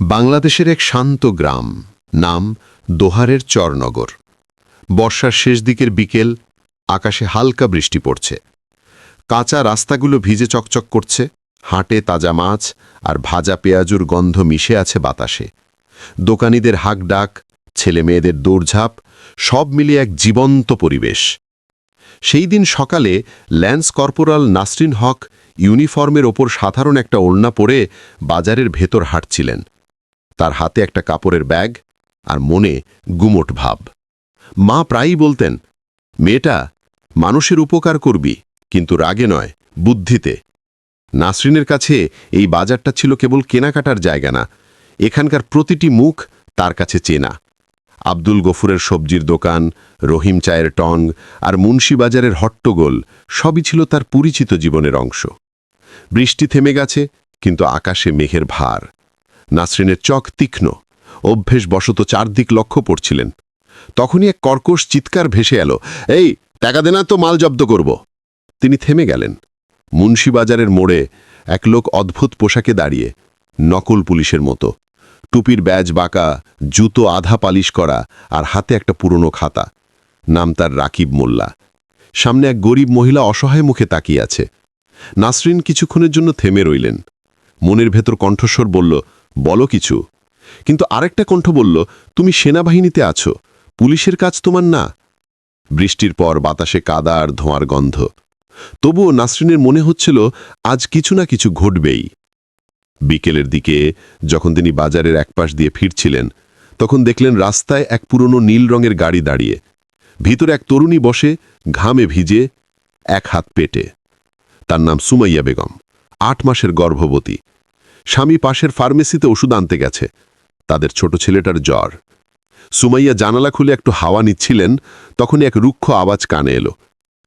বাংলাদেশের এক শান্ত গ্রাম, নাম দোহারের চরনগর। বর্ষার শেষ দিকের বিকেল, আকাশে হালকা বৃষ্টি পড়ছে। কাঁচা রাস্তাগুলো ভিজে চকচক করছে, হাটে তাজা মাছ আর ভাজা পেঁয়াজুর গন্ধ মিশে আছে বাতাসে। দোকানিদের হাক ডাক ছেলে মেয়েদের দৌড়ঝাঁপ, সব মিলিয়ে এক জীবন্ত পরিবেশ। সেই দিন সকালে ল্যান্স কর্পোরাল নাসরিন হক ইউনিফর্মের ওপর সাধারণ একটা ওড়না পরে বাজারের ভেতর হাঁটছিলেন। তার হাতে একটা কাপড়ের ব্যাগ আর মনে গুমোট ভাব। মা প্রায়ই বলতেন, মেয়েটা, মানুষের উপকার করবি, কিন্তু রাগে নয়, বুদ্ধিতে। নাসরিনের কাছে এই বাজারটা ছিল কেবল কেনাকাটার জায়গা না, এখানকার প্রতিটি মুখ তার কাছে চেনা। আব্দুল গফুরের সবজির দোকান, রহিম চায়ের টং আর মুন্সিবাজারের হট্টগোল সবই ছিল তার পরিচিত জীবনের অংশ। বৃষ্টি থেমে গেছে, কিন্তু আকাশে মেঘের ভার। নাসরিনের চক তীক্ষ্ণ। অভ্যেস বশত চারদিক লক্ষ্য পড়ছিলেন তখনই এক কর্কশ চিৎকার ভেসে এলো, এই, টাকা দেনা তো, মাল জব্দ করব। তিনি থেমে গেলেন। মুন্সিবাজারের মোড়ে এক লোক অদ্ভুত পোশাকে দাঁড়িয়ে, নকল পুলিশের মতো। টুপির ব্যাজ বাঁকা, জুতো আধা পালিশ করা আর হাতে একটা পুরনো খাতা। নাম তার রাকিব মোল্লা। সামনে এক গরিব মহিলা অসহায় মুখে তাকিয়ে আছে। নাসরিন কিছুক্ষণের জন্য থেমে রইলেন। মনের ভেতর কণ্ঠস্বর বলল বলো কিছু। কিন্তু আরেকটা কণ্ঠ বলল, তুমি সেনাবাহিনীতে আছো, পুলিশের কাজ তোমার না? বৃষ্টির পর বাতাসে কাদা আর ধোঁয়ার গন্ধ। তবুও নাসরিনের মনে হচ্ছিল, আজ কিছু না কিছু ঘটবেই। বিকেলের দিকে, যখন তিনি বাজারের একপাশ দিয়ে ফিরছিলেন, তখন দেখলেন রাস্তায় এক পুরনো নীল রঙের গাড়ি দাঁড়িয়ে। ভিতরে এক তরুণী বসে, ঘামে ভিজে, এক হাত পেটে। তার নাম সুমাইয়া বেগম, আট মাসের গর্ভবতী। স্বামী পাশের ফার্মেসিতে ওষুধ আনতে গেছে। তাদের ছোট ছেলেটার জ্বর। সুমাইয়া জানালা খুলে একটু হাওয়া নিচ্ছিলেন, তখনই এক রুক্ষ আওয়াজ কানে এলো।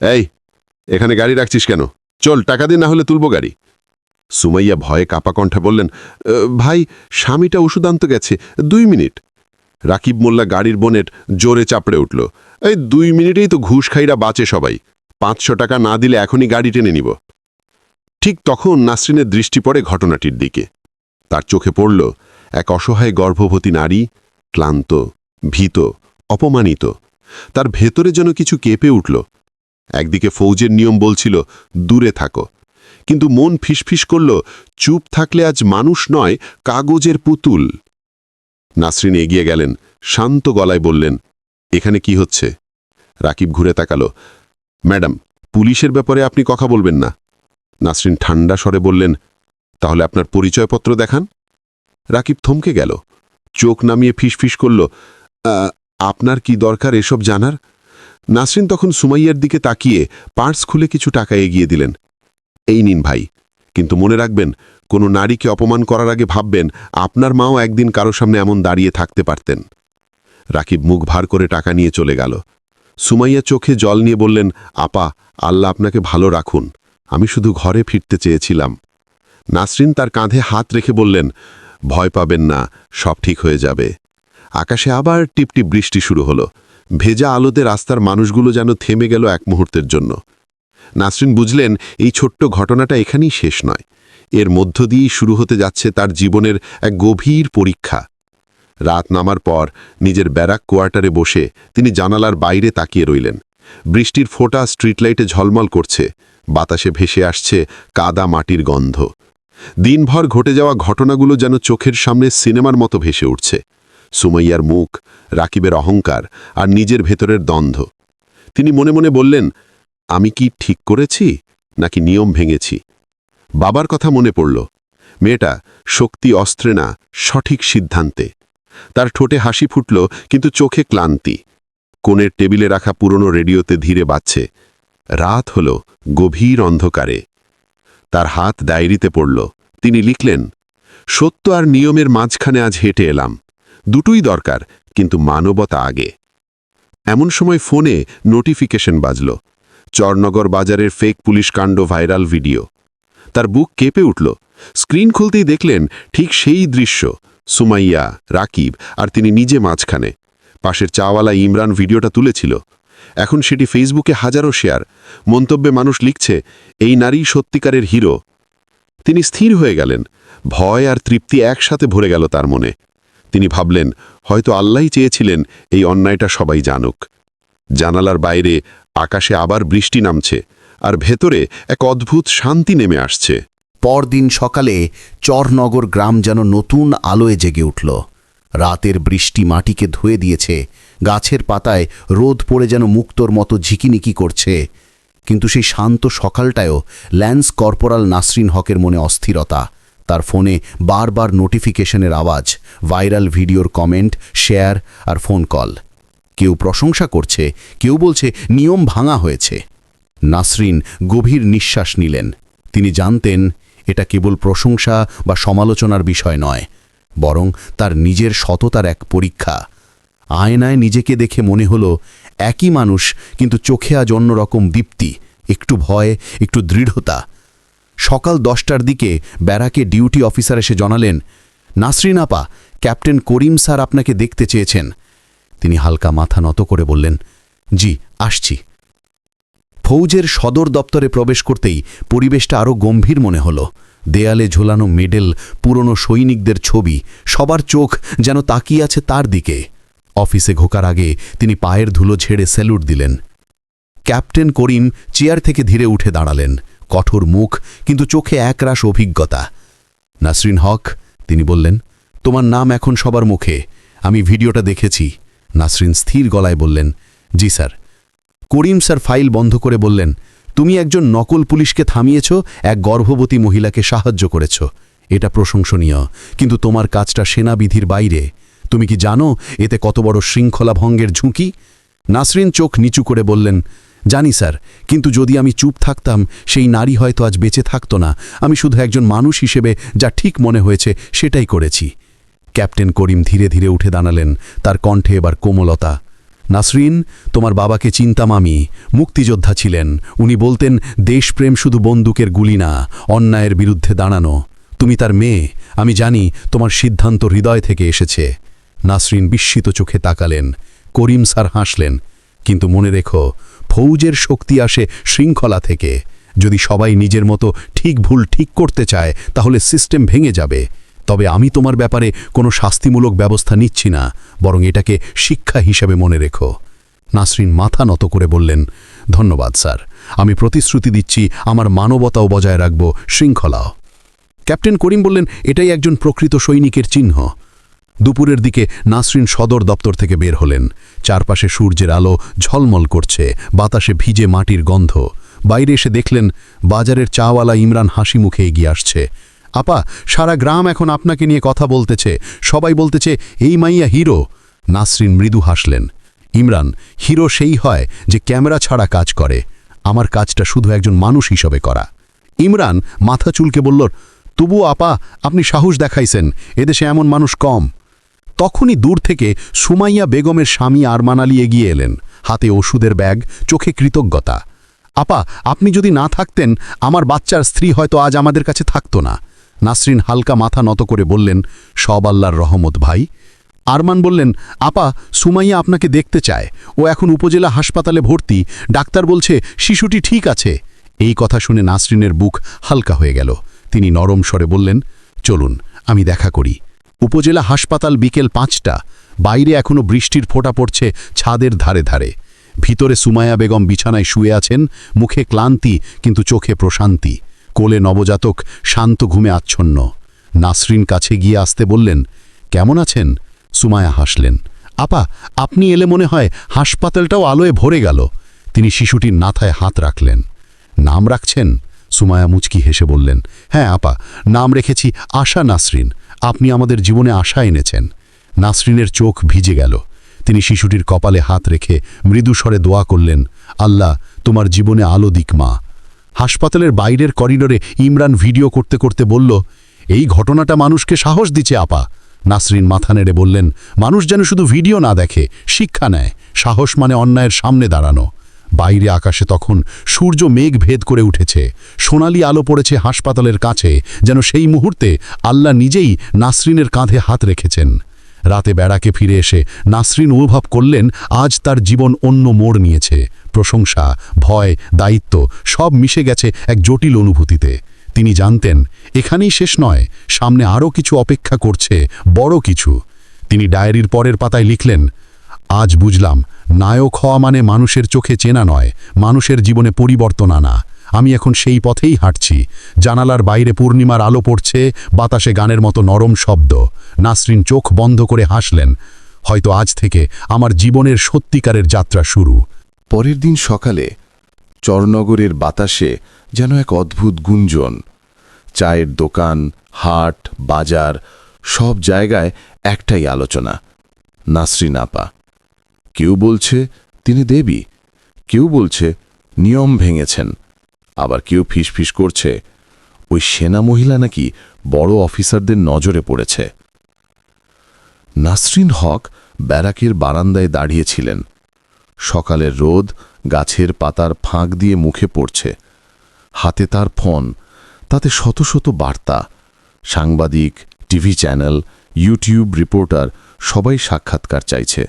এই, এখানে গাড়ি রাখছিস কেন? চল, টাকা দিয়ে না হলে তুলব গাড়ি। সুমাইয়া ভয়ে কাপা কণ্ঠে বললেন ভাই, স্বামীটা ওষুধ আনতে গেছে, দুই মিনিট। রাকিব মোল্লা গাড়ির বনেট জোরে চাপড়ে উঠল, এই দুই মিনিটেই তো ঘুষ খাইরা বাঁচে সবাই। পাঁচশো টাকা না দিলে এখনই গাড়ি টেনে নিব। ঠিক তখন নাসরিনের দৃষ্টি পড়ে ঘটনাটির দিকে। তার চোখে পড়ল এক অসহায় গর্ভবতী নারী, ক্লান্ত, ভীত, অপমানিত। তার ভেতরে যেন কিছু কেঁপে উঠল। একদিকে ফৌজের নিয়ম বলছিল, দূরে থাকো। কিন্তু মন ফিসফিস করল, চুপ থাকলে আজ মানুষ নয়, কাগজের পুতুল। নাসরিন এগিয়ে গেলেন, শান্ত গলায় বললেন, এখানে কি হচ্ছে? রাকিব ঘুরে তাকালো, ম্যাডাম, পুলিশের ব্যাপারে আপনি কথা বলবেন না। নাসরিন ঠান্ডা স্বরে বললেন, তাহলে আপনার পরিচয়পত্র দেখান? রাকিব থমকে গেল, চোখ নামিয়ে ফিসফিস করল আপনার কি দরকার এসব জানার? নাসরিন তখন সুমাইয়ার দিকে তাকিয়ে পার্স খুলে কিছু টাকা এগিয়ে দিলেন, এই নিন ভাই, কিন্তু মনে রাখবেন, কোনো নারীকে অপমান করার আগে ভাববেন, আপনার মাও একদিন কারও সামনে এমন দাঁড়িয়ে থাকতে পারতেন। রাকিব মুখ ভার করে টাকা নিয়ে চলে গেল, সুমাইয়া চোখে জল নিয়ে বললেন, আপা, আল্লাহ আপনাকে ভালো রাখুন। আমি শুধু ঘরে ফিরতে চেয়েছিলাম। নাসরিন তার কাঁধে হাত রেখে বললেন, ভয় পাবেন না, সব ঠিক হয়ে যাবে। আকাশে আবার টিপটিপ বৃষ্টি শুরু হলো। ভেজা আলোতে রাস্তার মানুষগুলো যেন থেমে গেল এক মুহূর্তের জন্য। নাসরিন বুঝলেন, এই ছোট্ট ঘটনাটা এখানেই শেষ নয়। এর মধ্য দিয়েই শুরু হতে যাচ্ছে তার জীবনের এক গভীর পরীক্ষা। রাত নামার পর নিজের ব্যারাক কোয়ার্টারে বসে তিনি জানালার বাইরে তাকিয়ে রইলেন। বৃষ্টির ফোঁটা স্ট্রিট লাইটে ঝলমল করছে। বাতাসে ভেসে আসছে কাদা মাটির গন্ধ। দিনভর ঘটে যাওয়া ঘটনাগুলো যেন চোখের সামনে সিনেমার মতো ভেসে উঠছে। সুমাইয়ার মুখ, রাকিবের অহংকার আর নিজের ভেতরের দ্বন্দ্ব। তিনি মনে মনে বললেন, আমি কি ঠিক করেছি নাকি নিয়ম ভেঙেছি? বাবার কথা মনে পড়ল, মেয়েটা শক্তি অস্ত্রে না, সঠিক সিদ্ধান্তে। তার ঠোঁটে হাসি ফুটল, কিন্তু চোখে ক্লান্তি। কোণের টেবিলে রাখা পুরনো রেডিওতে ধীরে বাজছে। রাত হল গভীর অন্ধকারে। তার হাত ডায়েরিতে পড়ল। তিনি লিখলেন, সত্য আর নিয়মের মাঝখানে আজ হেঁটে এলাম। দুটোই দরকার, কিন্তু মানবতা আগে। এমন সময় ফোনে নোটিফিকেশন বাজল। চরনগর বাজারের ফেক পুলিশ কাণ্ড ভাইরাল ভিডিও। তার বুক কেঁপে উঠল। স্ক্রিন খুলতেই দেখলেন, ঠিক সেই দৃশ্য, সুমাইয়া, রাকিব আর তিনি নিজে মাঝখানে। পাশের চাওয়ালা ইমরান ভিডিওটা তুলেছিল। এখন সেটি ফেসবুকে হাজারো শেয়ার। মন্তব্যে মানুষ লিখছে, এই নারী সত্যিকারের হিরো। তিনি স্থির হয়ে গেলেন। ভয় আর তৃপ্তি একসাথে ভরে গেল তার মনে। তিনি ভাবলেন, হয়তো আল্লাহই চেয়েছিলেন এই অন্যায়টা সবাই জানুক। জানালার বাইরে আকাশে আবার বৃষ্টি নামছে আর ভেতরে এক অদ্ভুত শান্তি নেমে আসছে। পরদিন সকালে চরনগর গ্রাম যেন নতুন আলোয় জেগে উঠল। রাতের বৃষ্টি মাটিকে ধুয়ে দিয়েছে। গাছের পাতায় রোদ পড়ে যেন মুক্তর মতো ঝিকিনিকি করছে। কিন্তু সেই শান্ত সকালটায়ও ল্যান্স কর্পোরাল নাসরিন হকের মনে অস্থিরতা। তার ফোনে বারবার নোটিফিকেশনের আওয়াজ, ভাইরাল ভিডিওর কমেন্ট, শেয়ার আর ফোন কল। কেউ প্রশংসা করছে, কেউ বলছে নিয়ম ভাঙা হয়েছে। নাসরিন গভীর নিঃশ্বাস নিলেন। তিনি জানতেন, এটা কেবল প্রশংসা বা সমালোচনার বিষয় নয়, বরং তার নিজের সততার এক পরীক্ষা। আয়নায় নিজেকে দেখে মনে হলো, একই মানুষ, কিন্তু চোখে আজ অন্যরকম দীপ্তি, একটু ভয়, একটু দৃঢ়তা। সকাল দশটার দিকে ব্যারাকে ডিউটি অফিসার এসে জানালেন, নাসরিন আপা, ক্যাপ্টেন করিম স্যার আপনাকে দেখতে চেয়েছেন। তিনি হালকা মাথা নত করে বললেন, জি, আসছি। ফৌজের সদর দপ্তরে প্রবেশ করতেই পরিবেশটা আরও গম্ভীর মনে হলো। দেয়ালে ঝোলানো মেডেল, পুরনো সৈনিকদের ছবি, সবার চোখ যেন তাকিয়ে আছে তার দিকে। অফিসে ঘোকার আগে তিনি পায়ের ধুলো ছেড়ে স্যালুট দিলেন। ক্যাপ্টেন করিম চেয়ার থেকে ধীরে উঠে দাঁড়ালেন। কঠোর মুখ, কিন্তু চোখে একরাশ অভিজ্ঞতা। নাসরিন হক, তিনি বললেন, তোমার নাম এখন সবার মুখে। আমি ভিডিওটা দেখেছি। নাসরিন স্থির গলায় বললেন, জি স্যার। করিম স্যার ফাইল বন্ধ করে বললেন, তুমি একজন নকল পুলিশকে থামিয়েছ, এক গর্ভবতী মহিলাকে সাহায্য করেছ। এটা প্রশংসনীয়, কিন্তু তোমার কাজটা সেনাবিধির বাইরে। তুমি কি জানো এতে কত বড় শৃঙ্খলা ভঙ্গের ঝুঁকি? নাসরিন চোখ নিচু করে বললেন, জানি স্যার, কিন্তু যদি আমি চুপ থাকতাম, সেই নারী হয়তো আজ বেঁচে থাকতো না। আমি শুধু একজন মানুষ হিসেবে যা ঠিক মনে হয়েছে সেটাই করেছি। ক্যাপ্টেন করিম ধীরে ধীরে উঠে দাঁড়ালেন, তার কণ্ঠে এবার কোমলতা, নাসরিন, তোমার বাবাকে চিন্তাম আমি, মুক্তিযোদ্ধা ছিলেন। উনি বলতেন, দেশপ্রেম শুধু বন্দুকের গুলি না, অন্যায়ের বিরুদ্ধে দাঁড়ানো। তুমি তার মেয়ে, আমি জানি তোমার সিদ্ধান্ত হৃদয় থেকে এসেছে। নাসরিন বিস্মিত চোখে তাকালেন, করিম স্যার হাসলেন, কিন্তু মনে রেখো, ফৌজের শক্তি আসে শৃঙ্খলা থেকে। যদি সবাই নিজের মতো ঠিক ভুল ঠিক করতে চায়, তাহলে সিস্টেম ভেঙে যাবে। তবে আমি তোমার ব্যাপারে কোনো শাস্তিমূলক ব্যবস্থা নিচ্ছি না, বরং এটাকে শিক্ষা হিসেবে মনে রেখো। নাসরিন মাথা নত করে বললেন, ধন্যবাদ স্যার, আমি প্রতিশ্রুতি দিচ্ছি, আমার মানবতাও বজায় রাখব, শৃঙ্খলাও। ক্যাপ্টেন করিম বললেন, এটাই একজন প্রকৃত সৈনিকের চিহ্ন। দুপুরের দিকে নাসরিন সদর দপ্তর থেকে বের হলেন। চারপাশে সূর্যের আলো ঝলমল করছে, বাতাসে ভিজে মাটির গন্ধ। বাইরে এসে দেখলেন, বাজারের চাওয়ালা ইমরান হাসি মুখে এগিয়ে আসছে। আপা, সারা গ্রাম এখন আপনাকে নিয়ে কথা বলতেছে। সবাই বলতেছে, এই মাইয়া হিরো। নাসরিন মৃদু হাসলেন। ইমরান, হিরো সেই হয় যে ক্যামেরা ছাড়া কাজ করে। আমার কাজটা শুধু একজন মানুষ হিসেবে করা। ইমরান মাথা চুলকে বলল তবু আপা, আপনি সাহস দেখাইছেন। এদেশে এমন মানুষ কম। তখনই দূর থেকে সুমাইয়া বেগমের স্বামী আরমান আলী এগিয়ে এলেন। হাতে ওষুধের ব্যাগ, চোখে কৃতজ্ঞতা। আপা, আপনি যদি না থাকতেন, আমার বাচ্চার স্ত্রী হয়তো আজ আমাদের কাছে থাকতো না। নাসরিন হালকা মাথা নত করে বললেন, সব আল্লাহর রহমত ভাই। আরমান বললেন, আপা, সুমাইয়া আপনাকে দেখতে চায়। ও এখন উপজেলা হাসপাতালে ভর্তি। ডাক্তার বলছে, শিশুটি ঠিক আছে। এই কথা শুনে নাসরিনের বুক হালকা হয়ে গেল। তিনি নরম স্বরে বললেন, চলুন, আমি দেখা করি। উপজেলা হাসপাতাল বিকেল পাঁচটা। বাইরে এখনও বৃষ্টির ফোঁটা পড়ছে ছাদের ধারে ধারে। ভিতরে সুমায়া বেগম বিছানায় শুয়ে আছেন, মুখে ক্লান্তি কিন্তু চোখে প্রশান্তি। কোলে নবজাতক শান্ত ঘুমে আচ্ছন্ন। নাসরিন কাছে গিয়ে আসতে বললেন, কেমন আছেন? সুমায়া হাসলেন, আপা, আপনি এলে মনে হয় হাসপাতালটাও আলোয় ভরে গেল। তিনি শিশুটির নাথায় হাত রাখলেন। নাম রাখছেন? সুমায়া মুচকি হেসে বললেন হ্যাঁ আপা, নাম রেখেছি আশা নাসরিন। আপনি আমাদের জীবনে আশা এনেছেন। নাসরিনের চোখ ভিজে গেল। তিনি শিশুটির কপালে হাত রেখে মৃদুস্বরে দোয়া করলেন, আল্লাহ, তোমার জীবনে আলো দিক, মা। হাসপাতালের বাইরের করিডোরে ইমরান ভিডিও করতে করতে বলল, এই ঘটনাটা মানুষকে সাহস দিচ্ছে, আপা। নাসরিন মাথা নেড়ে বললেন, মানুষ যেন শুধু ভিডিও না দেখে, শিক্ষা নেয়। সাহস মানে অন্যায়ের সামনে দাঁড়ানো। বাইরে আকাশে তখন সূর্য মেঘ ভেদ করে উঠেছে। সোনালি আলো পড়েছে হাসপাতালের কাছে, যেন সেই মুহূর্তে আল্লাহ নিজেই নাসরিনের কাঁধে হাত রেখেছেন। রাতে বেড়াকে ফিরে এসে নাসরিন অনুভব করলেন, আজ তার জীবন অন্য মোড় নিয়েছে। প্রশংসা, ভয়, দায়িত্ব সব মিশে গেছে এক জটিল অনুভূতিতে। তিনি জানতেন, এখানেই শেষ নয়, সামনে আরও কিছু অপেক্ষা করছে, বড় কিছু। তিনি ডায়েরির পরের পাতায় লিখলেন, আজ বুঝলাম নায়ক হওয়া মানে মানুষের চোখে চেনা নয়, মানুষের জীবনে পরিবর্তন আনা। আমি এখন সেই পথেই হাঁটছি। জানালার বাইরে পূর্ণিমার আলো পড়ছে, বাতাসে গানের মতো নরম শব্দ। নাসরিন চোখ বন্ধ করে হাসলেন। হয়তো আজ থেকে আমার জীবনের সত্যিকারের যাত্রা শুরু। পরের দিন সকালে চরনগরের বাতাসে যেন এক অদ্ভুত গুঞ্জন। চায়ের দোকান, হাট, বাজার, সব জায়গায় একটাই আলোচনা, নাসরিন আপা। কেউ বলছে তিনি দেবী, কেউ বলছে নিয়ম ভেঙেছেন, আবার কেউ ফিসফিস করছে, ওই সেনা মহিলা নাকি বড় অফিসারদের নজরে পড়েছে। নাসরিন হক ব্যারাকের বারান্দায় দাঁড়িয়েছিলেন। সকালের রোদ গাছের পাতার ফাঁক দিয়ে মুখে পড়ছে। হাতে তার ফোন, তাতে শত শত বার্তা, সাংবাদিক, টিভি চ্যানেল, ইউটিউব রিপোর্টার সবাই সাক্ষাৎকার চাইছে।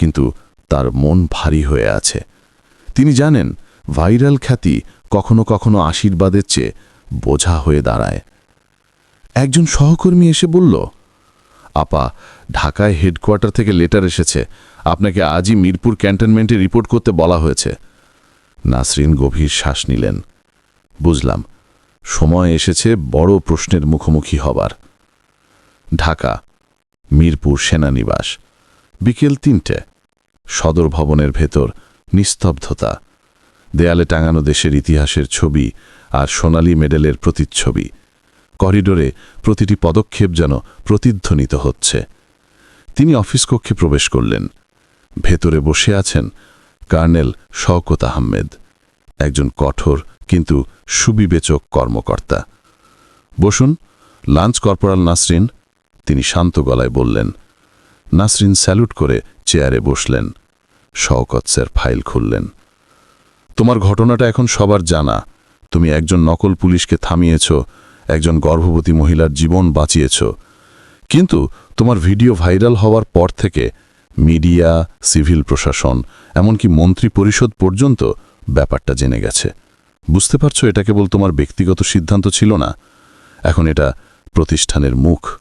কিন্তু তার মন ভারী হয়ে আছে। তিনি জানেন, ভাইরাল খ্যাতি কখনো কখনো আশীর্বাদের চেয়ে বোঝা হয়ে দাঁড়ায়। একজন সহকর্মী এসে বলল, আপা, ঢাকায় হেডকোয়ার্টার থেকে লেটার এসেছে। আপনাকে আজই মিরপুর ক্যান্টনমেন্টে রিপোর্ট করতে বলা হয়েছে। নাসরিন গভীর শ্বাস নিলেন। বুঝলাম। সময় এসেছে বড় প্রশ্নের মুখোমুখি হবার। ঢাকা, মিরপুর সেনানিবাস। বিকেল তিনটে। সদর ভবনের ভেতর নিস্তব্ধতা, দেয়ালে টাঙানো দেশের ইতিহাসের ছবি আর সোনালী মেডেলের প্রতিচ্ছবি। করিডোরে প্রতিটি পদক্ষেপ যেন প্রতিধ্বনিত হচ্ছে। তিনি অফিস কক্ষে প্রবেশ করলেন। ভেতরে বসে আছেন কার্নেল শওকত আহমেদ, একজন কঠোর কিন্তু সুবিবেচক কর্মকর্তা। বসুন, লাঞ্চ কর্পোরাল নাসরিন, তিনি শান্ত গলায় বললেন। নাসরিন স্যালুট করে চেয়ারে বসলেন। শওকত স্যার ফাইল খুললেন। তোমার ঘটনাটা এখন সবার জানা। তুমি একজন নকল পুলিশকে থামিয়েছ, একজন গর্ভবতী মহিলার জীবন বাঁচিয়েছ। কিন্তু তোমার ভিডিও ভাইরাল হওয়ার পর থেকে মিডিয়া, সিভিল প্রশাসন, এমনকি মন্ত্রী পরিষদ পর্যন্ত ব্যাপারটা জেনে গেছে। বুঝতে পারছ, এটা কেবল তোমার ব্যক্তিগত সিদ্ধান্ত ছিল না? এখন এটা প্রতিষ্ঠানের মুখ।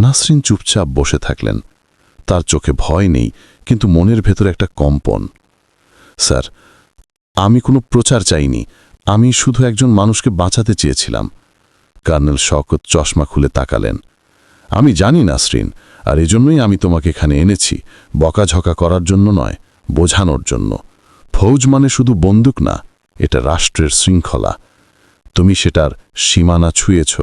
নাসরিন চুপচাপ বসে থাকলেন। তার চোখে ভয় নেই কিন্তু মনের ভেতর একটা কম্পন। স্যার, আমি কোনো প্রচার চাইনি। আমি শুধু একজন মানুষকে বাঁচাতে চেয়েছিলাম। কর্নেল শকত চশমা খুলে তাকালেন। আমি জানি, নাসরিন, আর এজন্যই আমি তোমাকে এখানে এনেছি। বকাঝকা করার জন্য নয়, বোঝানোর জন্য। ফৌজ মানে শুধু বন্দুক না, এটা রাষ্ট্রের শৃঙ্খলা। তুমি সেটার সীমানা ছুঁয়েছ।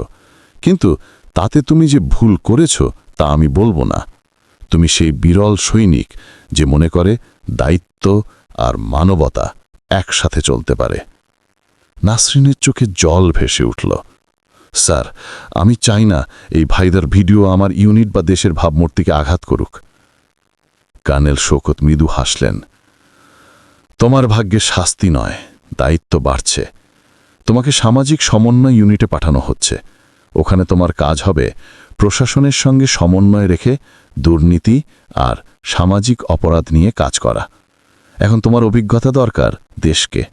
কিন্তু তাতে তুমি যে ভুল করেছ, তা আমি বলব না। তুমি সেই বিরল সৈনিক যে মনে করে দায়িত্ব আর মানবতা একসাথে চলতে পারে। নাসরিনের চোখে জল ভেসে উঠল। স্যার, আমি চাই না এই ভাইদার ভিডিও আমার ইউনিট বা দেশের ভাবমূর্তিকে আঘাত করুক। কানেল শোকত মৃদু হাসলেন। তোমার ভাগ্যে শাস্তি নয়, দায়িত্ব বাড়ছে। তোমাকে সামাজিক সমন্বয় ইউনিটে পাঠানো হচ্ছে। ওখানে তোমার কাজ হবে প্রশাসনের সঙ্গে সমন্বয় রেখে দুর্নীতি আর সামাজিক অপরাধ নিয়ে কাজ করা। এখন তোমার অভিজ্ঞতা দরকার দেশকে।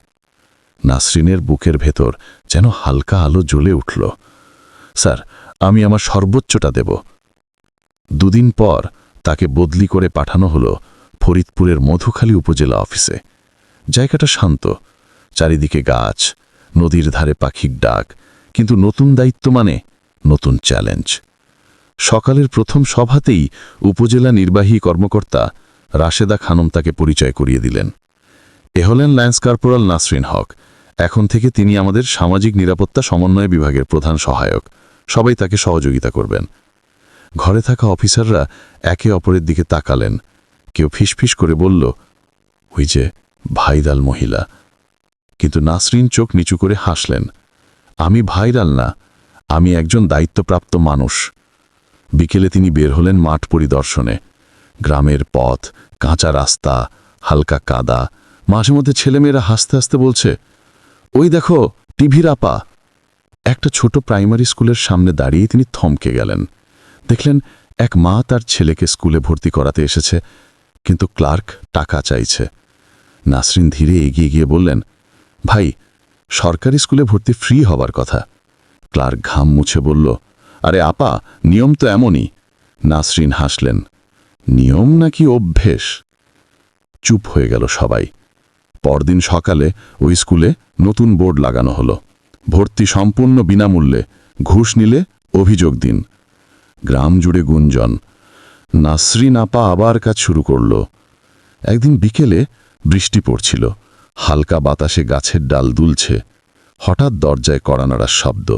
নাসরিনের বুকের ভেতর যেন হালকা আলো জ্বলে উঠল। স্যার, আমি আমার সর্বোচ্চটা দেব। দুদিন পর তাকে বদলি করে পাঠানো হলো ফরিদপুরের মধুখালী উপজেলা অফিসে। জায়গাটা শান্ত, চারিদিকে গাছ, নদীর ধারে পাখির ডাক, কিন্তু নতুন দায়িত্ব মানে নতুন চ্যালেঞ্জ। সকালের প্রথম সভাতেই উপজেলা নির্বাহী কর্মকর্তা রাশেদা খানম তাকে পরিচয় করিয়ে দিলেন। এ হলেন ল্যান্স কর্পোরাল নাসরিন হক। এখন থেকে তিনি আমাদের সামাজিক নিরাপত্তা সমন্বয় বিভাগের প্রধান সহায়ক। সবাই তাকে সহযোগিতা করবেন। ঘরে থাকা অফিসাররা একে অপরের দিকে তাকালেন। কেউ ফিসফিস করে বলল, ওই যে ভাইরাল মহিলা। কিন্তু নাসরিন চোখ নিচু করে হাসলেন, আমি ভাইরাল না, আমি একজন দায়িত্বপ্রাপ্ত মানুষ। বিকেলে তিনি বের হলেন মাঠ পরিদর্শনে। গ্রামের পথ, কাঁচা রাস্তা, হালকা কাদা। মাঝে মধ্যে ছেলেমেয়েরা হাসতে হাসতে বলছে, ওই দেখো, টিভির আপা। একটা ছোট প্রাইমারি স্কুলের সামনে দাঁড়িয়ে তিনি থমকে গেলেন। দেখলেন, এক মা তার ছেলেকে স্কুলে ভর্তি করাতে এসেছে, কিন্তু ক্লার্ক টাকা চাইছে। নাসরিন ধীরে এগিয়ে গিয়ে বললেন, ভাই, সরকারি স্কুলে ভর্তি ফ্রি হবার কথা। ক্লার্ক ঘাম মুছে বলল আরে আপা, নিয়ম তো এমনই। নাসরিন হাসলেন। নিয়ম নাকি অভ্যেস? চুপ হয়ে গেল সবাই। পরদিন সকালে ওই স্কুলে নতুন বোর্ড লাগানো হলো। ভর্তি সম্পূর্ণ বিনামূল্যে, ঘুষ নিলে অভিযোগ দিন। গ্রাম জুড়ে গুঞ্জন। নাসরিন আপা আবার কাজ শুরু করল। একদিন বিকেলে বৃষ্টি পড়ছিল। হালকা বাতাসে গাছের ডাল দুলছে। হঠাৎ দরজায় কড়ানাড়ার শব্দ।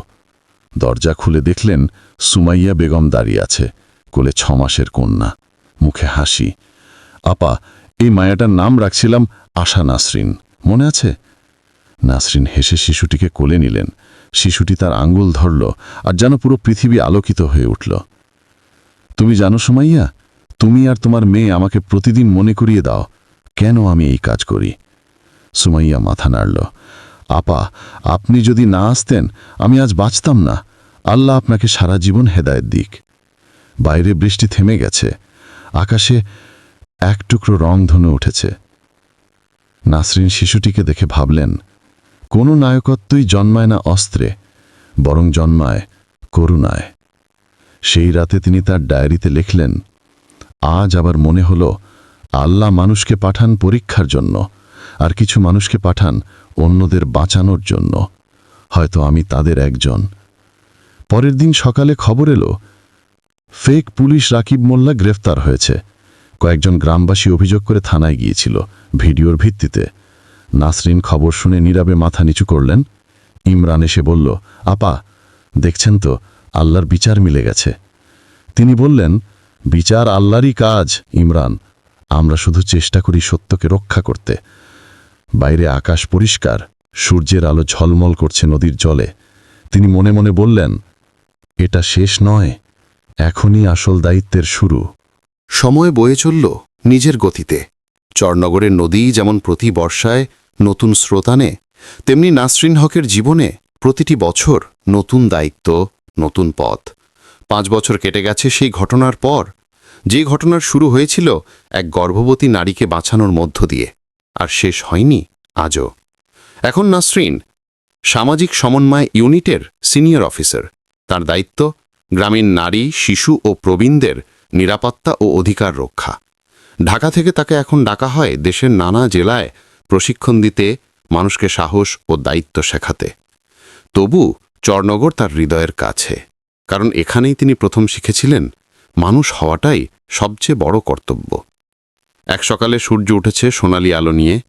দরজা খুলে দেখলেন সুমাইয়া বেগম দাঁড়িয়ে আছে, কোলে ছমাসের কন্যা। মুখে হাসি। আপা, এই মায়াটার নাম রাখছিলাম আশা নাসরিন। মনে আছে? নাসরিন হেসে শিশুটিকে কোলে নিলেন। শিশুটি তার আঙ্গুল ধরল আর যেন পুরো পৃথিবী আলোকিত হয়ে উঠল। তুমি জানো সুমাইয়া, তুমি আর তোমার মেয়ে আমাকে প্রতিদিন মনে করিয়ে দাও, কেন আমি এই কাজ করি? সুমাইয়া মাথা নাড়ল। আপা, আপনি যদি না আসতেন, আমি আজ বাঁচতাম না। আল্লাহ আপনাকে সারা জীবন হেদায়েত দিক। বাইরে বৃষ্টি থেমে গেছে। আকাশে এক টুকরো রং ধনে উঠেছে। নাসরিন শিশুটিকে দেখে ভাবলেন, কোনো নায়কত্বই জন্মায় না অস্ত্রে, বরং জন্মায় করুণায়। সেই রাতে তিনি তার ডায়েরিতে লিখলেন, আজ আবার মনে হলো, আল্লাহ মানুষকে পাঠান পরীক্ষার জন্য, আর কিছু মানুষকে পাঠান অন্যদের বাঁচানোর জন্য। হয়তো আমি তাদের একজন। পরের দিন সকালে খবর এলো, ফেক পুলিশ রাকিব মোল্লা গ্রেফতার হয়েছে। কয়েকজন গ্রামবাসী অভিযোগ করে থানায় গিয়েছিল ভিডিওর ভিত্তিতে। নাসরিন খবর শুনে নীরবে মাথা নিচু করলেন। ইমরান এসে বলল, আপা, দেখছেন তো, আল্লাহর বিচার মিলে গেছে। তিনি বললেন, বিচার আল্লাহরই কাজ, ইমরান। আমরা শুধু চেষ্টা করি সত্যকে রক্ষা করতে। বাইরে আকাশ পরিষ্কার, সূর্যের আলো ঝলমল করছে নদীর জলে। তিনি মনে মনে বললেন, এটা শেষ নয়, এখনই আসল দায়িত্বের শুরু। সময় বয়ে চলল নিজের গতিতে। চরনগরের নদী যেমন প্রতি বর্ষায় নতুন স্রোতানে তেমনি নাসরিন হকের জীবনে প্রতিটি বছর নতুন দায়িত্ব, নতুন পথ। পাঁচ বছর কেটে গেছে সেই ঘটনার পর, যে ঘটনার শুরু হয়েছিল এক গর্ভবতী নারীকে বাঁচানোর মধ্য দিয়ে। আর শেষ হয়নি আজও। এখন নাসরিন, সামাজিক সমন্বয় ইউনিটের সিনিয়র অফিসার। তার দায়িত্ব গ্রামীণ নারী, শিশু ও প্রবীণদের নিরাপত্তা ও অধিকার রক্ষা। ঢাকা থেকে তাকে এখন ডাকা হয় দেশের নানা জেলায় প্রশিক্ষণ দিতে, মানুষকে সাহস ও দায়িত্ব শেখাতে। তবু চরনগর তার হৃদয়ের কাছে, কারণ এখানেই তিনি প্রথম শিখেছিলেন, মানুষ হওয়াটাই সবচেয়ে বড় কর্তব্য। এক সকালে সূর্য উঠেছে সোনালি আলো নিয়ে,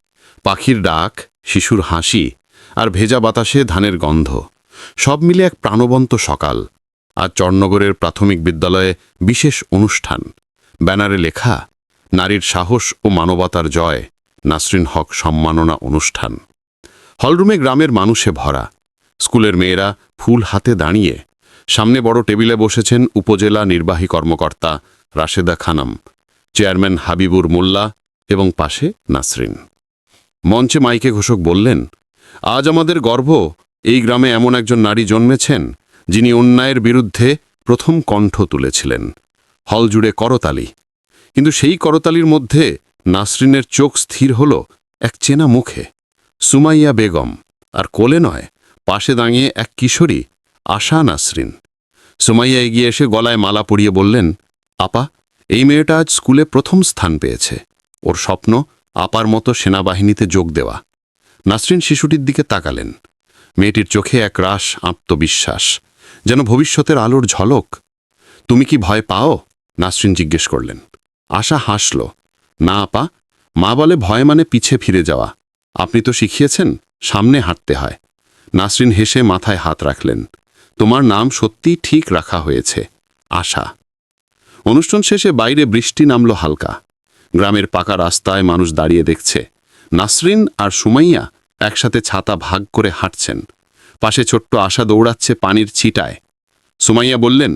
পাখির ডাক, শিশুর হাসি আর ভেজা বাতাসে ধানের গন্ধ। সব মিলে এক প্রাণবন্ত সকাল। আর চরনগরের প্রাথমিক বিদ্যালয়ে বিশেষ অনুষ্ঠান। ব্যানারে লেখা, নারীর সাহস ও মানবতার জয়, নাসরিন হক সম্মাননা অনুষ্ঠান। হলরুমে গ্রামের মানুষে ভরা। স্কুলের মেয়েরা ফুল হাতে দাঁড়িয়ে। সামনে বড় টেবিলে বসেছেন উপজেলা নির্বাহী কর্মকর্তা রাশেদা খানম। চেয়ারম্যান হাবিবুর মোল্লা এবং পাশে নাসরিন। মঞ্চে মাইকে ঘোষক বললেন, আজ আমাদের গর্ব, এই গ্রামে এমন একজন নারী জন্মেছেন যিনি অন্যায়ের বিরুদ্ধে প্রথম কণ্ঠ তুলেছিলেন। হল জুড়ে করতালি। কিন্তু সেই করতালির মধ্যে নাসরিনের চোখ স্থির হল এক চেনা মুখে। সুমাইয়া বেগম, আর কোলে নয়, পাশে দাঁড়িয়ে এক কিশোরী, আশা নাসরিন। সুমাইয়া এগিয়ে এসে গলায় মালা পরিয়ে বললেন, আপা এই মেয়েটা আজ স্কুলে প্রথম স্থান পেয়েছে। ওর স্বপ্ন, আপার মতো সেনাবাহিনীতে যোগ দেওয়া। নাসরিন শিশুটির দিকে তাকালেন। মেয়েটির চোখে এক রাস আত্মবিশ্বাস, যেন ভবিষ্যতের আলোর ঝলক। তুমি কি ভয় পাও? নাসরিন জিজ্ঞেস করলেন। আশা হাসল। না, আপা। মা বলে ভয় মানে পিছে ফিরে যাওয়া। আপনি তো শিখিয়েছেন, সামনে হাঁটতে হয়। নাসরিন হেসে মাথায় হাত রাখলেন। তোমার নাম সত্যিই ঠিক রাখা হয়েছে, আশা। অনুষ্ঠান শেষে বাইরে বৃষ্টি নামল হালকা। গ্রামের পাকা রাস্তায় মানুষ দাঁড়িয়ে দেখছে। নাসরিন আর সুমাইয়া একসাথে ছাতা ভাগ করে হাঁটছেন। পাশে ছোট্ট আশা দৌড়াচ্ছে পানির ছিটায়। সুমাইয়া বললেন,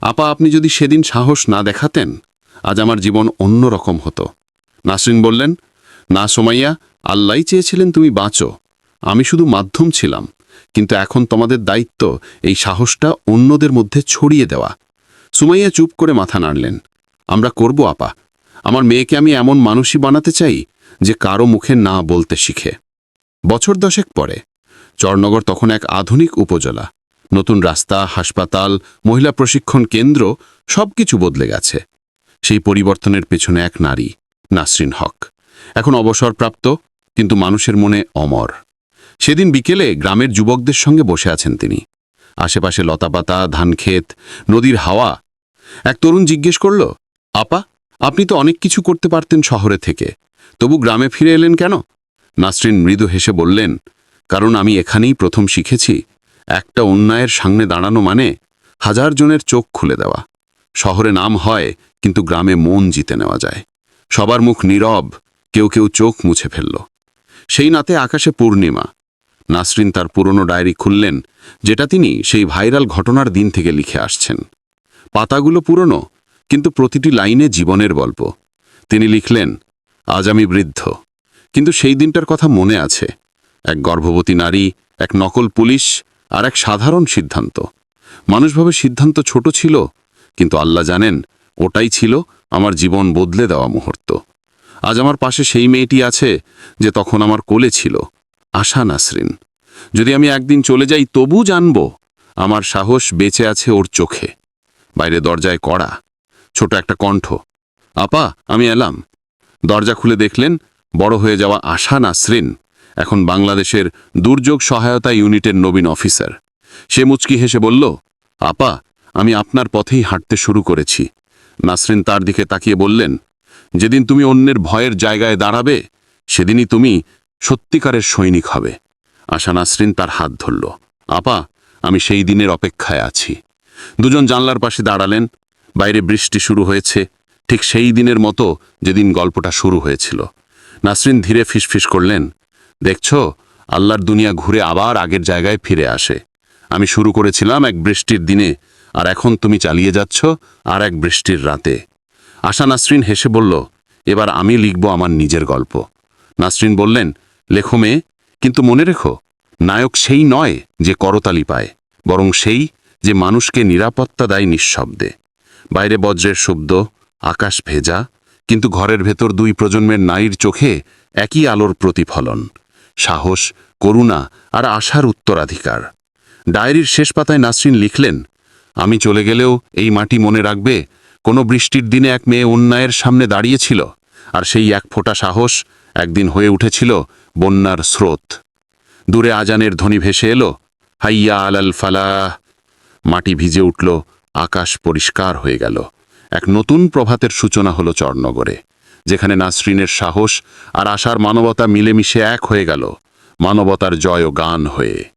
আপা, আপনি যদি সেদিন সাহস না দেখাতেন, আজ আমার জীবন অন্য রকম হতো। নাসরিন বললেন, না সোমাইয়া আল্লাহ চেয়েছিলেন তুমি বাঁচো। আমি শুধু মাধ্যম ছিলাম, কিন্তু এখন তোমাদের দায়িত্ব এই সাহসটা অন্যদের মধ্যে ছড়িয়ে দেওয়া। সুমাইয়া চুপ করে মাথা নাড়লেন। আমরা করব, আপা। আমার মেয়েকে আমি এমন মানুষই বানাতে চাই যে কারও মুখে না বলতে শিখে। বছর দশেক পরে, চরনগর তখন এক আধুনিক উপজেলা। নতুন রাস্তা, হাসপাতাল, মহিলা প্রশিক্ষণ কেন্দ্র, সবকিছু বদলে গেছে। সেই পরিবর্তনের পেছনে এক নারী, নাসরিন হক। এখন অবসরপ্রাপ্ত, কিন্তু মানুষের মনে অমর। সেদিন বিকেলে গ্রামের যুবকদের সঙ্গে বসে আছেন তিনি। আশেপাশে লতাপাতা, ধানক্ষেত, নদীর হাওয়া এক তরুণ জিজ্ঞেস করল, আপা, আপনি তো অনেক কিছু করতে পারতেন শহরে থেকে। তবু গ্রামে ফিরে এলেন কেন? নাসরিন মৃদু হেসে বললেন, কারণ আমি এখানেই প্রথম শিখেছি। একটা অন্যায়ের সামনে দাঁড়ানো মানে হাজার জনের চোখ খুলে দেওয়া। শহরে নাম হয়, কিন্তু গ্রামে মন জিতে নেওয়া যায়। সবার মুখ নীরব, কেউ কেউ চোখ মুছে ফেলল। সেই নাতে আকাশে পূর্ণিমা। নাসরিন তার পুরনো ডায়েরি খুললেন, যেটা তিনি সেই ভাইরাল ঘটনার দিন থেকে লিখে আসছেন। পাতাগুলো পুরনো, কিন্তু প্রতিটি লাইনে জীবনের গল্প। তিনি লিখলেন, আজ আমি বৃদ্ধ। কিন্তু সেই দিনটার কথা মনে আছে। এক গর্ভবতী নারী, এক নকল পুলিশ আর এক সাধারণ সিদ্ধান্ত। মানুষভাবে সিদ্ধান্ত ছোট ছিল, কিন্তু আল্লাহ জানেন, ওটাই ছিল আমার জীবন বদলে দেওয়া মুহূর্ত। আজ আমার পাশে সেই মেয়েটি আছে যে তখন আমার কোলে ছিল। আশা নাসরিন, যদি আমি একদিন চলে যাই তবু জানব, আমার সাহস বেঁচে আছে ওর চোখে। বাইরে দরজায় কড়া, ছোট একটা কণ্ঠ। আপা, আমি এলাম। দরজা খুলে দেখলেন বড় হয়ে যাওয়া আশা নাসরিন এখন বাংলাদেশের দুর্যোগ সহায়তা ইউনিটের নবীন অফিসার। সে মুচকি হেসে বলল, আপা, আমি আপনার পথেই হাঁটতে শুরু করেছি। নাসরিন তার দিকে তাকিয়ে বললেন, যেদিন তুমি অন্যের ভয়ের জায়গায় দাঁড়াবে, সেদিনই তুমি সত্যিকারের সৈনিক হবে। আশা নাসরিন তার হাত ধরল, আপা, আমি সেই দিনের অপেক্ষায় আছি। দুজন জানলার পাশে দাঁড়ালেন। বাইরে বৃষ্টি শুরু হয়েছে। ঠিক সেই দিনের মতো যেদিন গল্পটা শুরু হয়েছিল। নাসরিন ধীরে ফিসফিস করলেন, দেখছ, আল্লাহর দুনিয়া ঘুরে আবার আগের জায়গায় ফিরে আসে। আমি শুরু করেছিলাম এক বৃষ্টির দিনে, আর এখন তুমি চালিয়ে যাচ্ছ আর এক বৃষ্টির রাতে। আশা নাসরিন হেসে বলল, এবার আমি লিখব আমার নিজের গল্প। নাসরিন বললেন, লেখো মেয়ে, কিন্তু মনে রেখো, নায়ক সেই নয় যে করতালি পায়, বরং সেই যে মানুষকে নিরাপত্তা দেয় নিঃশব্দে। বাইরে বজ্রের শব্দ, আকাশ ভেজা, কিন্তু ঘরের ভেতর দুই প্রজন্মের নারীর চোখে একই আলোর প্রতিফলন, সাহস, করুণা আর আশার উত্তরাধিকার। ডায়েরির শেষ পাতায় নাসরিন লিখলেন, আমি চলে গেলেও এই মাটি মনে রাখবে, কোনো বৃষ্টির দিনে এক মেয়ে অন্যায়ের সামনে দাঁড়িয়েছিল, আর সেই এক ফোঁটা সাহস একদিন হয়ে উঠেছিল বন্যার স্রোত। দূরে আজানের ধ্বনি ভেসে এলো, হাইয়া আলাল ফালাহ মাটি ভিজে উঠল, আকাশ পরিষ্কার হয়ে গেল। এক নতুন প্রভাতের সূচনা হলো চরনগরে যেখানে নাসরিনের সাহস আর আশার মানবতা মিলেমিশে এক হয়ে গেল, মানবতার জয় ও গান হয়ে।